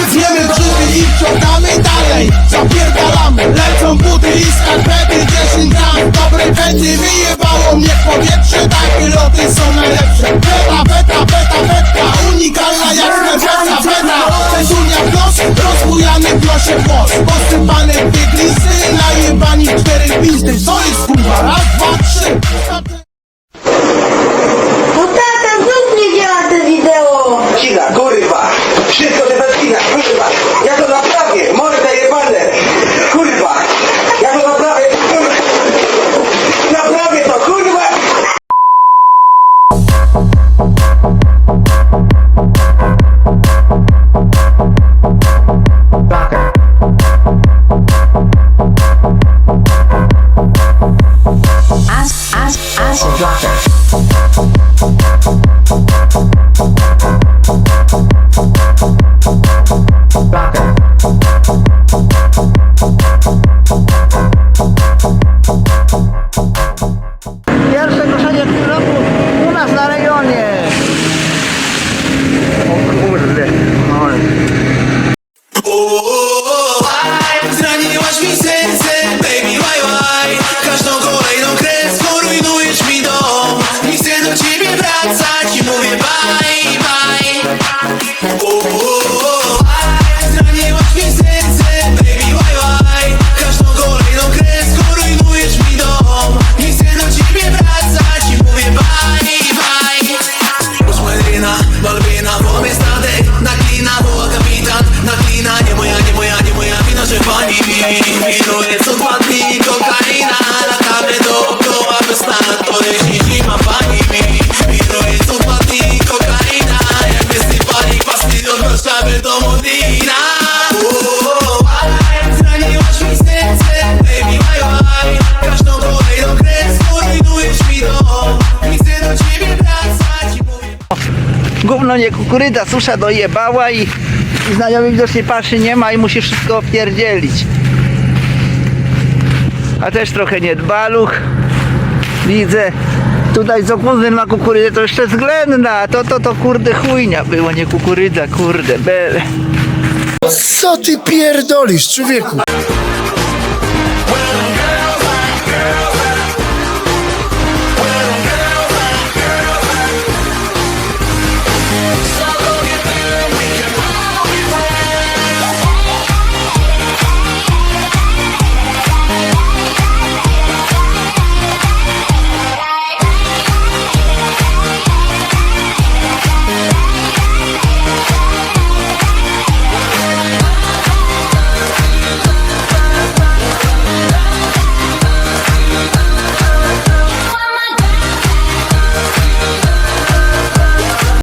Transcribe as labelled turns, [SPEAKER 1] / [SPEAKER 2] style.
[SPEAKER 1] Wiemy grzyby i wciągamy dalej. Zapierdalamy, lecą buty i skarpety. 10 gram dobrej pety Wyjebało mnie w powietrze, takie loty są najlepsze. Beta, beta, beta, beta. Unikalna jak beta, beta. Cezunia w nos, rozbujany w nosie włos. Posypane dwie glisy, najebani cztery pizdy Co jest kurwa? Raz, dwa, trzy
[SPEAKER 2] Thank you. Balbina, bo mnie statek Naklina, woła kapitan Naklina, nie moja, nie moja, nie moja wina, że pani Wino jest odpadni, kokaina Latamy dookoła bez to jeśli zima pani Wino jest odpadni, kokaina Jak wysypali pasty, odnoszamy do modlina
[SPEAKER 3] Gówno nie kukurydza, susza dojebała i, i znajomy widocznie paszy nie ma i musi wszystko opierdzielić. A też trochę niedbaluch. Widzę. Tutaj co kuzyn ma kukurydzę, to jeszcze względna. To, to, to kurde chujnia było, nie kukurydza, kurde, bele.
[SPEAKER 4] Co ty pierdolisz, człowieku?